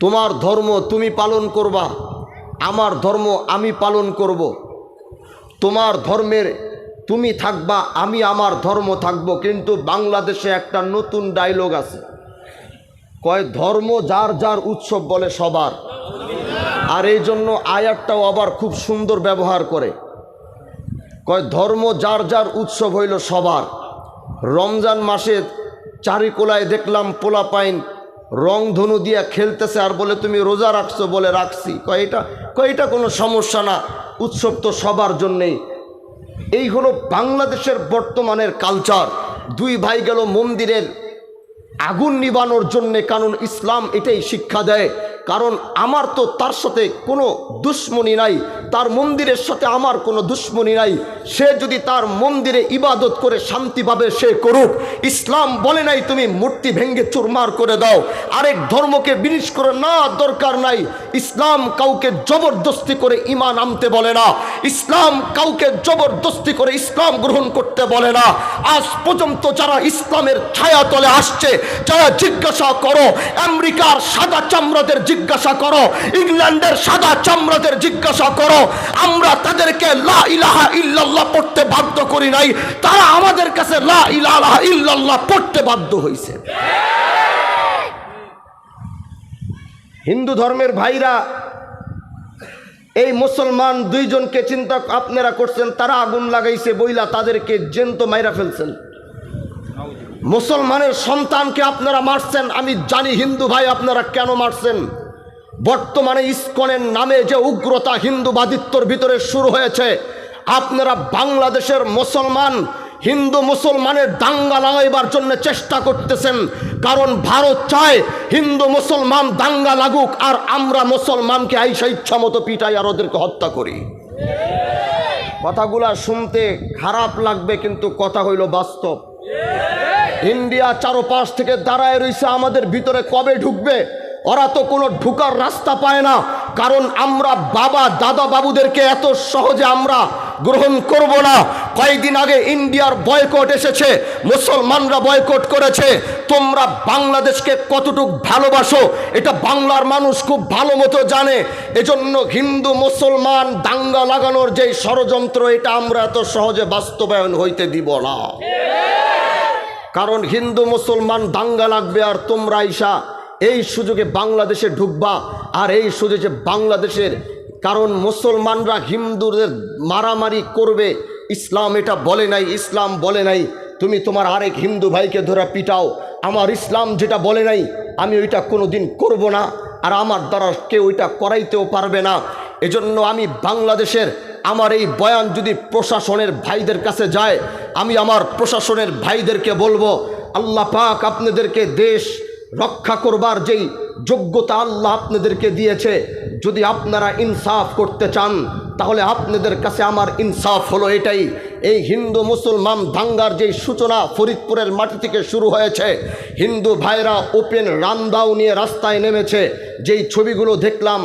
তোমার ধর্ম তুমি পালন করবা, আমার ধর্ম আমি পালন করব। তোমার ধর্মের তুমি থাকবা, আমি আমার ধর্ম থাকব। কিন্তু বাংলাদেশে একটা নতুন ডায়লগ আছে। কয়, ধর্ম যার যার উৎসব বলে সবার। আর এই জন্য আয়াতটাও আবার খুব সুন্দর ব্যবহার করে। কয়, ধর্ম যার যার উৎসব হইল সবার। রমজান মাসে চারিকোলায় দেখলাম পোলা পাইন রং ধনু দিয়া খেলতেছে আর বলে, তুমি রোজা রাখছো বলে রাখছি। কয়, এটা কয়, এটা কোনো সমস্যা না। উৎসব তো সবার জন্যেই। এই হলো বাংলাদেশের বর্তমানের কালচার দুই ভাই গেল মন্দিরের আগুন নিবানোর জন্যে, কারণ ইসলাম এটাই শিক্ষা দেয়। কারণ আমার তো তার সাথে কোনো দুশ্মনী নাই, তার মন্দিরের সাথে আমার কোনো দুশ্মনী নাই। সে যদি তার মন্দিরে ইবাদত করে শান্তি পাবে সে করুক। ইসলাম বলে নাই, তুমি মূর্তি ভেঙ্গে চুরমার করে দাও। আরেক ধর্মকে বিনিশ করে না দরকার নাই। ইসলাম কাউকে জবরদস্তি করে ইমান আনতে বলে না। ইসলাম কাউকে জবরদস্তি করে ইসলাম গ্রহণ করতে বলে না। আজ পর্যন্ত যারা ইসলামের ছায়া তলে আসছে, যারা জিজ্ঞাসা করো, আমেরিকার সাদা চামড়াদের জিজ্ঞাসা করো। ইংল্যান্ডের সাদা চামড়াদের জিজ্ঞাসা করো। আমরা তাদেরকে লা ইলাহা ইল্লাল্লাহ পড়তে বাধ্য করি নাই। তারা আমাদের কাছে লা ইলাহা ইল্লাল্লাহ পড়তে বাধ্য হয়েছে হিন্দু ধর্মের ভাইরা, এই মুসলমান দুইজনকে চিন্তা আপনারা করছেন, তারা আগুন লাগাইছে বইলা তাদেরকে জেন্ত মাইরা ফেলছেন। মুসলমানের সন্তানকে আপনারা মারছেন, আমি জানি হিন্দু ভাই আপনারা কেন মারছেন? বর্তমানে ইস্কনের নামে যে উগ্রতা হিন্দুবাদিত্বর ভিতরে শুরু হয়েছে, আপনারা বাংলাদেশের মুসলমান, হিন্দু মুসলমানের দাঙ্গা লাগাইবার জন্য চেষ্টা করতেছেন, কারণ ভারত চায় হিন্দু মুসলমান দাঙ্গা লাগুক আর আমরা মুসলমানকে আইসা ইচ্ছা মতো পিটাই আর ওদেরকে হত্যা করি। কথাগুলা শুনতে খারাপ লাগবে, কিন্তু কথা হইল বাস্তব। ইন্ডিয়া চারোপাশ থেকে দাঁড়ায় রইছে, আমাদের ভিতরে কবে ঢুকবে? ওরা তো কোনো ঢুকার রাস্তা পায় না। কারণ আমরা বাবা, দাদা বাবুদেরকে এত সহজে আমরা গ্রহণ করব না। কয়েকদিন আগে ইন্ডিয়ার বয়কট এসেছে, মুসলমানরা বয়কট করেছে। তোমরা বাংলাদেশকে কতটুক ভালোবাসো, এটা বাংলার মানুষ খুব ভালো মতো জানে। এজন্য হিন্দু, মুসলমান দাঙ্গা লাগানোর যে ষড়যন্ত্র, এটা আমরা এত সহজে বাস্তবায়ন হইতে দিব না। কারণ হিন্দু, মুসলমান দাঙ্গা লাগবে আর তোমরা ঈশা এই সুযোগে বাংলাদেশে ঢুকবা, আর এই সুযোগে বাংলাদেশের, কারণ মুসলমানরা হিন্দুদের মারামারি করবে, ইসলাম এটা বলে নাই, ইসলাম বলে নাই, তুমি তোমার আরেক হিন্দু ভাইকে ধরে পিটাও, আমার ইসলাম যেটা বলে নাই, আমি ওইটা কোনো দিন করব না, আর আমার দ্বারা কেউ ওইটা করাইতেও পারবে না। এজন্য আমি বাংলাদেশের, আমার এই বয়ান যদি প্রশাসনের ভাইদের কাছে যায়, আমি আমার প্রশাসনের ভাইদেরকে বলব, আল্লাহ পাক আপনাদেরকে দেশ রক্ষা করবার যেই যোগ্যতা আল্লাহ আপনাদেরকে দিয়েছে, যদি আপনারা ইনসাফ করতে চান, তাহলে আপনাদের কাছে আমার ইনসাফ হলো এটাই। এই হিন্দু মুসলমান দাঙ্গার যেই সূচনা ফরিদপুরের মাটি থেকে শুরু হয়েছে, হিন্দু ভাইরা ওপেন রান্দাও নিয়ে রাস্তায় নেমেছে, যেই ছবিগুলো দেখলাম,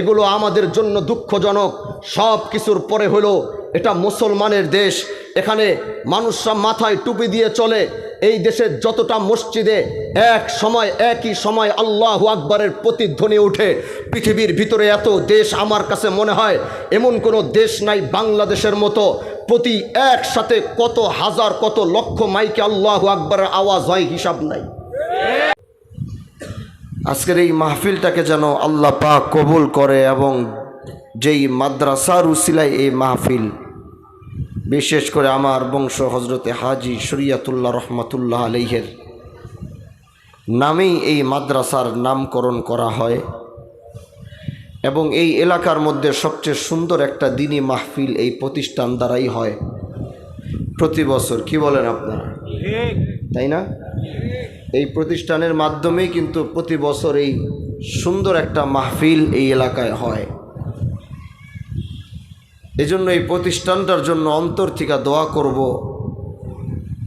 এগুলো আমাদের জন্য দুঃখজনক। সব কিছুর পরে হলো এটা মুসলমানের দেশ। এখানে মানুষরা মাথায় টুপি দিয়ে চলে। এই দেশের যতটা মসজিদে এক সময়, একই সময় আল্লাহ আকবরের প্রতিধ্বনি ওঠে পৃথিবীর ভিতরে এত দেশ আমার কাছে মনে হয়, এমন কোনো দেশ নাই বাংলাদেশের মতো। প্রতি একসাথে কত হাজার, কত লক্ষ মাইকে আল্লাহ আকবরের আওয়াজ হয়, হিসাব নাই। আজকের এই মাহফিলটাকে যেন আল্লাহ পাক কবুল করে এবং যেই মাদ্রাসার উসিলায় এই মাহফিল, বিশেষ করে আমার বংশ হজরতে হাজি শরিয়াতুল্লাহ রহমতুল্লাহ আলহের নামেই এই মাদ্রাসার নামকরণ করা হয় এবং এই এলাকার মধ্যে সবচেয়ে সুন্দর একটা দিনী মাহফিল এই প্রতিষ্ঠান দ্বারাই হয় প্রতি বছর। কি বলেন আপনারা? তাই না? এই প্রতিষ্ঠানের মাধ্যমেই কিন্তু প্রতি বছর এই সুন্দর একটা মাহফিল এই এলাকায় হয়। এজন্য এই প্রতিষ্ঠানটার জন্য অন্তর থেকে দোয়া করব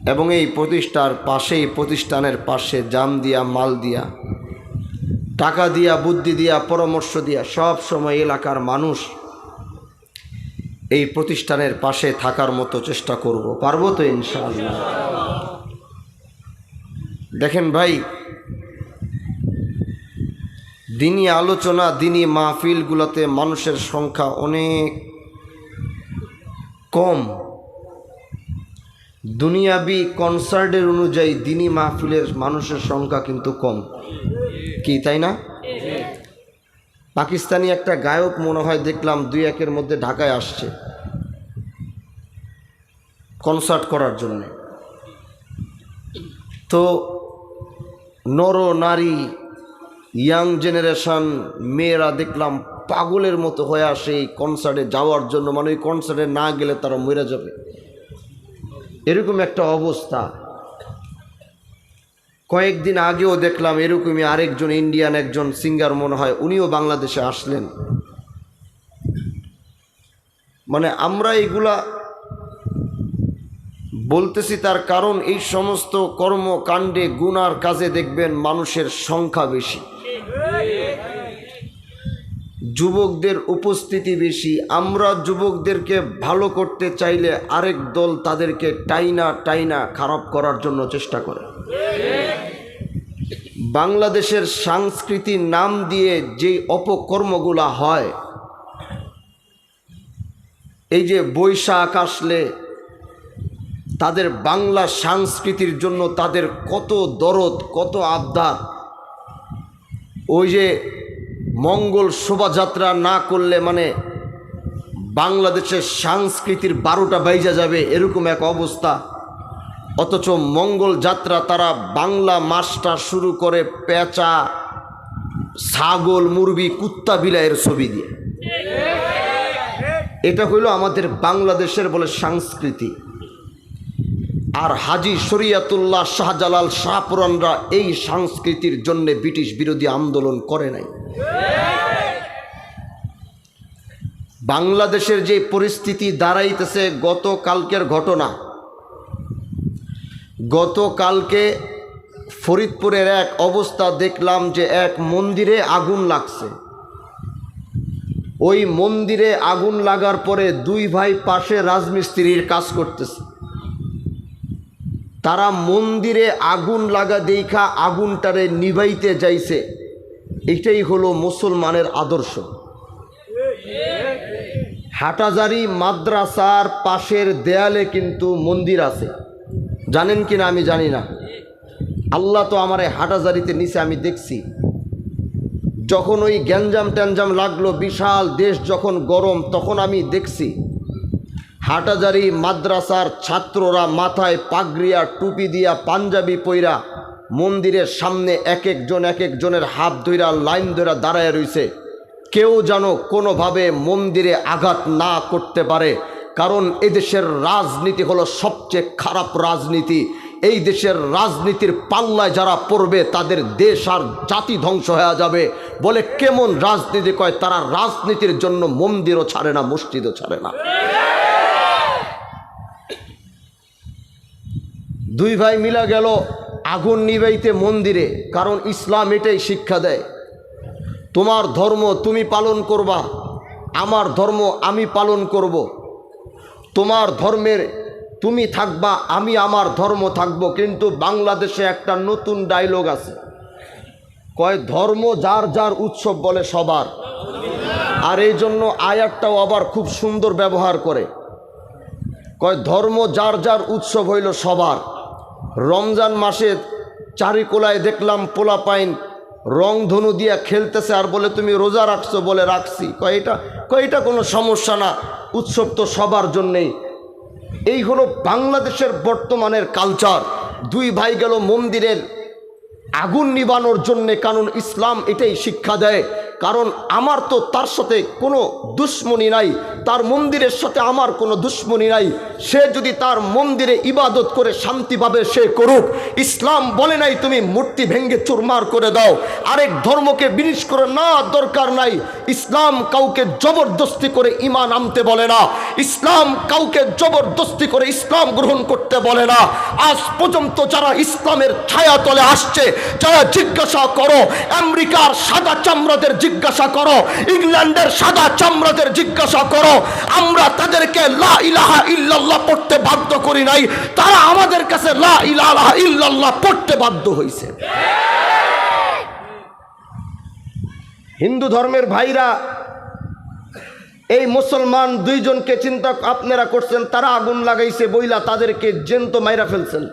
এবং এই প্রতিষ্ঠার পাশে, এই প্রতিষ্ঠানের পাশে জাম দিয়া, মাল দিয়া, টাকা দিয়া, বুদ্ধি দিয়া, পরামর্শ দিয়া সব সময় এলাকার মানুষ এই প্রতিষ্ঠানের পাশে থাকার মতো চেষ্টা করব। পারব তো ইনশাআল্লাহ? দেখেন ভাই, দিনী আলোচনা, দিনী মাহফিলগুলোতে মানুষের সংখ্যা অনেক কম। দুনিয়াবি কনসার্টের অনুযায়ী দিনী মাহফিলের মানুষের সংখ্যা কিন্তু কম। কি, তাই না? পাকিস্তানি একটা গায়ক মনে হয় দেখলাম দুই একের মধ্যে ঢাকায় আসছে। কনসার্ট করার জন্যে। তো নর, নারী, ইয়াং জেনারেশন, মেয়েরা দেখলাম পাগলের মতো হয়ে আসে এই কনসার্টে যাওয়ার জন্য। মানে ওই কনসার্টে না গেলে তারা মরে যাবে। এরকম একটা অবস্থা। কয়েকদিন আগেও দেখলাম এরকমই আরেকজন ইন্ডিয়ান একজন সিঙ্গার মনে হয়, উনিও বাংলাদেশে আসলেন। মানে আমরা এগুলা বলতেছি তার কারণ, এই সমস্ত কর্মকাণ্ডে, গুনার কাজে দেখবেন মানুষের সংখ্যা বেশি। যুবকদের উপস্থিতি বেশি। আমরা যুবকদেরকে ভালো করতে চাইলে আরেক দল তাদেরকে টাইনা টাইনা খারাপ করার জন্য চেষ্টা করে। বাংলাদেশের সংস্কৃতির নাম দিয়ে যে অপকর্মগুলা হয়, এই যে বৈশাখ আসলে তাদের বাংলা সংস্কৃতির জন্য তাদের কত দরদ, কত আবদার, ওই যে মঙ্গল শোভাযাত্রা না করলে মানে বাংলাদেশের সংস্কৃতির বারোটা বাইজা যাবে এরকম এক অবস্থা। অথচ মঙ্গল যাত্রা তারা বাংলা মাসটা শুরু করে পেঁচা, ছাগল, মুরগি, কুত্তা বিলায়ের ছবি দিয়ে। এটা হইল আমাদের বাংলাদেশের বলে সংস্কৃতি। আর হাজি শরিয়াতুল্লাহ শাহজালাল শাহপুরানরা এই সংস্কৃতির জন্যে ব্রিটিশ বিরোধী আন্দোলন করে নাই। বাংলাদেশের যে পরিস্থিতি দাঁড়াইতেছে গতকালকের ঘটনা, গতকালকে ফরিদপুরের এক অবস্থা দেখলাম যে এক মন্দিরে আগুন লাগছে। ওই মন্দিরে আগুন লাগার পরে দুই ভাই পাশে রাজমিস্ত্রির কাজ করতেছে। তারা মন্দিরে আগুন লাগা দেখা আগুনটারে নিভাইতে যাইছে। এটাই হলো মুসলমানের আদর্শ। হাটাজারি মাদ্রাসার পাশের দেয়ালে কিন্তু মন্দির আছে। জানেন কি না আমি জানি না। আল্লাহ তো আমার হাটাজারিতে নিচে আমি দেখছি। যখন ওই গ্যাঞ্জাম ট্যাঞ্জাম লাগল, বিশাল দেশ যখন গরম, তখন আমি দেখছি। হাটাজারি মাদ্রাসার ছাত্ররা মাথায় পাগড়িয়া, টুপি দিয়া পাঞ্জাবি পইরা মন্দিরের সামনে এক একজন, এক একজনের হাত ধইরা, লাইন ধইরা দাঁড়ায় রইছে। কেউ যেন কোনোভাবে মন্দিরে আঘাত না করতে পারে, কারণ এদেশের রাজনীতি হলো সবচেয়ে খারাপ রাজনীতি। এই দেশের রাজনীতির পাল্লায় যারা পড়বে, তাদের দেশ আর জাতি ধ্বংস হয়ে যাবে। বলে কেমন রাজনীতি কয়, তারা রাজনীতির জন্য মন্দিরও ছাড়ে না, মসজিদও ছাড়ে না। দুই ভাই মিলা গেল আগুন নিবাইতে মন্দিরে, কারণ ইসলাম এটাই শিক্ষা দেয়। তোমার ধর্ম তুমি পালন করবা, আমার ধর্ম আমি পালন করব। তোমার ধর্মের তুমি থাকবা, আমি আমার ধর্ম থাকব। কিন্তু বাংলাদেশে একটা নতুন ডায়লগ আছে। কয়, ধর্ম যার যার উৎসব বলে সবার। আর এই জন্য আয়াতটাও আবার খুব সুন্দর ব্যবহার করে। কয়, ধর্ম যার যার উৎসব হইল সবার। রমজান মাসে চারিকোলায় দেখলাম পোলা পাইন রং ধনু দিয়া খেলতেছে, আর বলে, তুমি রোজা রাখছো? বলে, রাখছি। কয়, এটা কয়, এটা কোনো সমস্যা না, উৎসব তো সবার জন্যেই। এই হলো বাংলাদেশের বর্তমানের কালচার। দুই ভাই গেল মন্দিরের আগুন নিবানোর জন্যে কারণ ইসলাম এটাই শিক্ষা দেয়। কারণ আমার তো তার সাথে কোনো দুশ্মনী নাই, তার মন্দিরের সাথে আমার কোনো দুশ্মনী নাই। সে যদি তার মন্দিরে ইবাদত করে শান্তিভাবে সে করুক। ইসলাম বলে নাই তুমি মূর্তি ভেঙ্গে চুরমার করে দাও। আরেক ধর্মকে বিনিশ করে না দরকার নাই। ইসলাম কাউকে জবরদস্তি করে ইমান আনতে বলে না। ইসলাম কাউকে জবরদস্তি করে ইসলাম গ্রহণ করতে বলে না। আজ পর্যন্ত যারা ইসলামের ছায়া তলে আসছে, যারা জিজ্ঞাসা করো, আমেরিকার সাদা চামড়াদের জিজ্ঞাসা করো, ইংল্যান্ডের সাদা চামড়াদের জিজ্ঞাসা করো, আমরা তাদেরকে লা ইলাহা ইল্লাল্লাহ পড়তে বাধ্য করি নাই, তারা আমাদের কাছে লা ইলাহা ইল্লাল্লাহ পড়তে বাধ্য হয়েছে হিন্দু ধর্মের ভাইরা এই মুসলমান দুইজনকে চিন্তা আপনারা করছেন, তারা আগুন লাগাইছে বইলা তাদেরকে জেন্ত মাইরা ফেলছেন।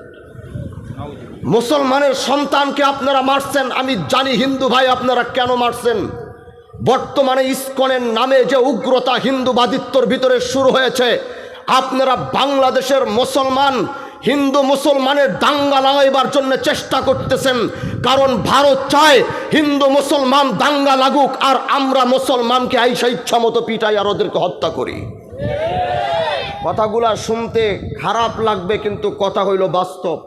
মুসলমানের সন্তানকে আপনারা মারছেন, আমি জানি হিন্দু ভাই আপনারা কেন মারছেন। বর্তমানে ইস্কনের নামে যে উগ্রতা হিন্দুবাদিত্বর ভিতরে শুরু হয়েছে, আপনারা বাংলাদেশের মুসলমান হিন্দু মুসলমানের দাঙ্গা লাগাইবার জন্য চেষ্টা করতেছেন। কারণ ভারত চায় হিন্দু মুসলমান দাঙ্গা লাগুক আর আমরা মুসলমানকে আইসা ইচ্ছা মতো পিটাই আর ওদেরকে হত্যা করি। কথাগুলা শুনতে খারাপ লাগবে কিন্তু কথা হইল বাস্তব।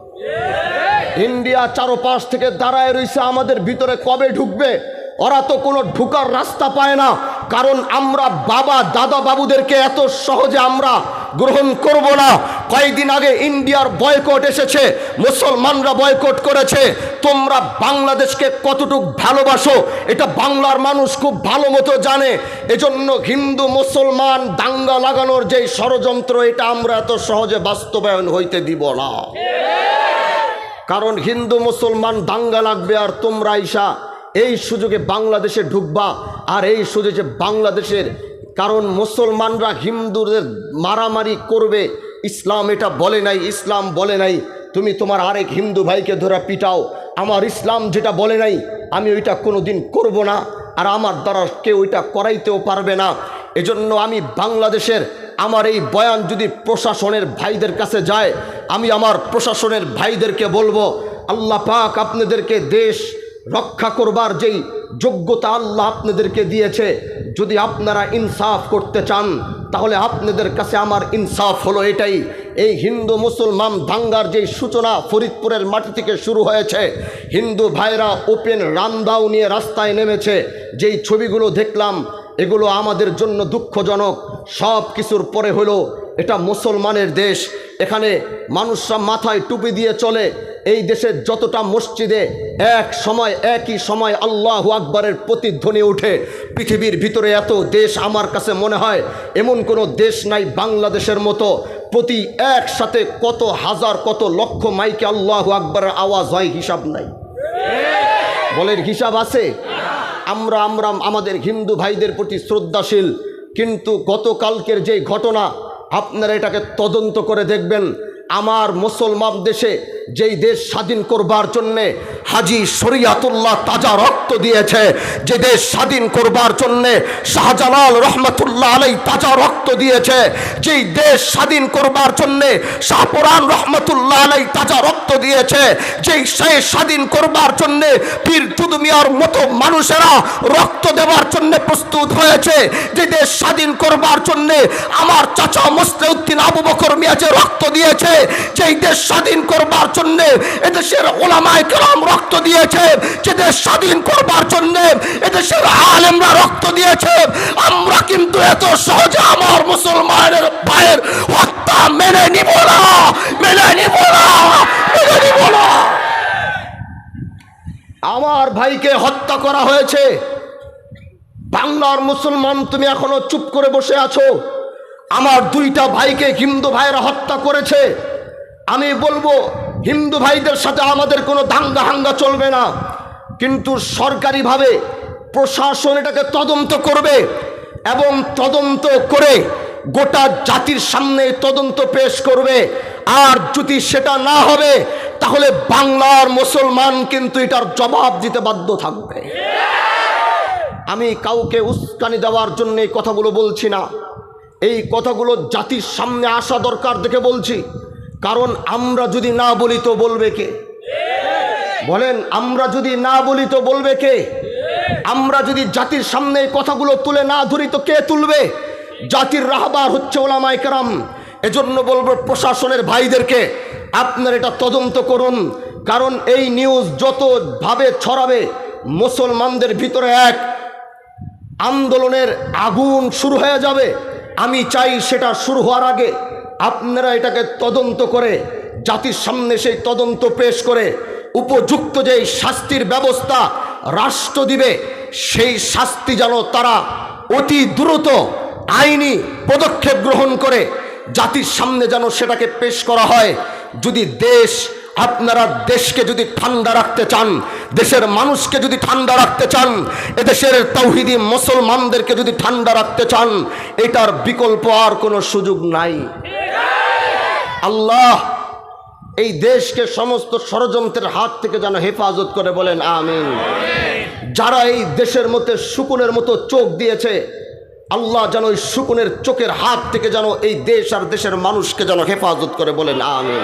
ইন্ডিয়া চারোপাশ থেকে দাঁড়ায় রয়েছে আমাদের ভিতরে কবে ঢুকবে? ওরা তো কোনো ঢুকার রাস্তা পায় না। কারণ আমরা বাবা, দাদা, বাবুদেরকে এত সহজে আমরা গ্রহণ করব না। কয়েকদিন আগে ইন্ডিয়ার বয়কট এসেছে, মুসলমানরা বয়কট করেছে। তোমরা বাংলাদেশকে কতটুক ভালোবাসো, এটা বাংলার মানুষ খুব ভালো মতো জানে। এজন্য হিন্দু, মুসলমান দাঙ্গা লাগানোর যে ষড়যন্ত্র, এটা আমরা এত সহজে বাস্তবায়ন হইতে দিব না। কারণ হিন্দু, মুসলমান দাঙ্গা লাগবে আর তোমরা ঈশা, এই সুযোগে বাংলাদেশে ঢুকবা, আর এই সুযোগে বাংলাদেশের কারণ মুসলমানরা হিন্দুদের মারামারি করবে। ইসলাম এটা বলে নাই, ইসলাম বলে নাই। তুমি তোমার আরেক হিন্দু ভাইকে ধরে পিটাও। আমার ইসলাম যেটা বলে নাই, আমি ওইটা কোনো দিন করব না। আর আমার দ্বারা কেউ ওইটা করাইতেও পারবে না। এজন্য আমি বাংলাদেশের, আমার এই বয়ান যদি প্রশাসনের ভাইদের কাছে যায়, আমি আমার প্রশাসনের ভাইদেরকে বলব, আল্লাহ পাক আপনাদেরকে দেশ রক্ষা করবার যেই যোগ্যতা আল্লাহ আপনাদেরকে দিয়েছে যদি আপনারা ইনসাফ করতে চান, তাহলে আপনাদের কাছে আমার ইনসাফ হলো এটাই। এই হিন্দু মুসলমান দাঙ্গার যেই সূচনা ফরিদপুরের মাটি থেকে শুরু হয়েছে, হিন্দু ভাইরা ওপেন রানদাও নিয়ে রাস্তায় নেমেছে, যেই ছবিগুলো দেখলাম, এগুলো আমাদের জন্য দুঃখজনক। সব কিছুর পরে হলো এটা মুসলমানের দেশ। এখানে মানুষরা মাথায় টুপি দিয়ে চলে। এই দেশের যতটা মসজিদে এক সময়, একই সময় আল্লাহ আকবরের প্রতিধ্বনি ওঠে পৃথিবীর ভিতরে এত দেশ আমার কাছে মনে হয়, এমন কোনো দেশ নাই বাংলাদেশের মতো। প্রতি একসাথে কত হাজার, কত লক্ষ মাইকে আল্লাহ আকবরের আওয়াজ হয়, হিসাব নাই। বলের হিসাব আছে? আমরা আমরা, আমাদের হিন্দু ভাইদের প্রতি শ্রদ্ধাশীল। কিন্তু গতকালকের যে ঘটনা আপনারা এটাকে তদন্ত করে দেখবেন। আমার মুসলমান দেশে যেই দেশ স্বাধীন করবার জন্যে হাজি শরিয়াতুল্লাহ তাজা রক্ত দিয়েছে, যে দেশ স্বাধীন করবার জন্যে শাহজালাল রহমতুল্লাহ আলাই তাজা রক্ত দিয়েছে, যেই দেশ স্বাধীন করবার জন্যে শাহপুরান রহমতুল্লাহ আলাই তাজা রক্ত দিয়েছে, যেই সে স্বাধীন করবার জন্যে পীর তুদমিয়ার মতো মানুষেরা রক্ত দেওয়ার জন্য প্রস্তুত হয়েছে, যে দেশ স্বাধীন করবার জন্যে আমার চাচা মুসলিউদ্দিন আবু বকর মিয়া যে রক্ত দিয়েছে, যেই দেশ স্বাধীন করবার জন্যে এদেশের ওলামায় কেরাম রক্ত দিয়েছে দেশ স্বাধীন করবার জন্যে এদেশের আলেমরা রক্ত দিয়েছে। আমরা কিন্তু এত সহজে আমার মুসলমানের ভাইয়ের হত্যা মেনে নিব না, মেনে নিব না, মেনে নিব না। আমার ভাইকে হত্যা করা হয়েছে। বাংলার মুসলমান তুমি এখনও চুপ করে বসে আছো? আমার দুইটা ভাইকে হিন্দু ভাইরা হত্যা করেছে। আমি বলব হিন্দু ভাইদের সাথে আমাদের কোনো দাঙ্গা হাঙ্গা চলবে না। কিন্তু সরকারিভাবে প্রশাসন এটাকে তদন্ত করবে এবং তদন্ত করে গোটা জাতির সামনে তদন্ত পেশ করবে। আর যদি সেটা না হবে, তাহলে বাংলার মুসলমান কিন্তু এটার জবাব দিতে বাধ্য থাকবে। আমি কাউকে উস্কানি দেওয়ার জন্য এই কথাগুলো বলছি না। এই কথাগুলো জাতির সামনে আসা দরকার দেখে বলছি। কারণ আমরা যদি না বলি তো বলবে কে? বলেন, আমরা যদি না বলি তো বলবে কে? আমরা যদি জাতির সামনে কথাগুলো তুলে না ধরি তো কে তুলবে? জাতির রাহবার হচ্ছে ওলামাই কারাম। এজন্য বলব প্রশাসনের ভাইদেরকে আপনার এটা তদন্ত করুন। কারণ এই নিউজ যতভাবে ছড়াবে, মুসলমানদের ভিতরে এক আন্দোলনের আগুন শুরু হয়ে যাবে। আমি চাই সেটা শুরু হওয়ার আগে আপনারা এটাকে তদন্ত করে, জাতির সামনে সেই তদন্ত পেশ করে, উপযুক্ত যেই শাস্তির ব্যবস্থা রাষ্ট্র দিবে, সেই শাস্তি যেন তারা অতি দ্রুত আইনি পদক্ষেপ গ্রহণ করে, জাতির সামনে যেন সেটাকে পেশ করা হয়। যদি দেশ, আপনারা দেশকে যদি ঠান্ডা রাখতে চান, দেশের মানুষকে যদি ঠান্ডা রাখতে চান, এদেশের তৌহিদি মুসলমানদেরকে যদি ঠান্ডা রাখতে চান, এটার বিকল্প আর কোনো সুযোগ নাই। আল্লাহ, এই দেশকে সমস্ত ষড়যন্ত্রের হাত থেকে যেন হেফাজত করে বলেন, আমিন। যারা এই দেশের মধ্যে শুকুনের মতো চোখ দিয়েছে, আল্লাহ যেন ওই শুকুনের চোখের হাত থেকে যেন এই দেশ আর দেশের মানুষকে যেন হেফাজত করে বলেন, আমিন।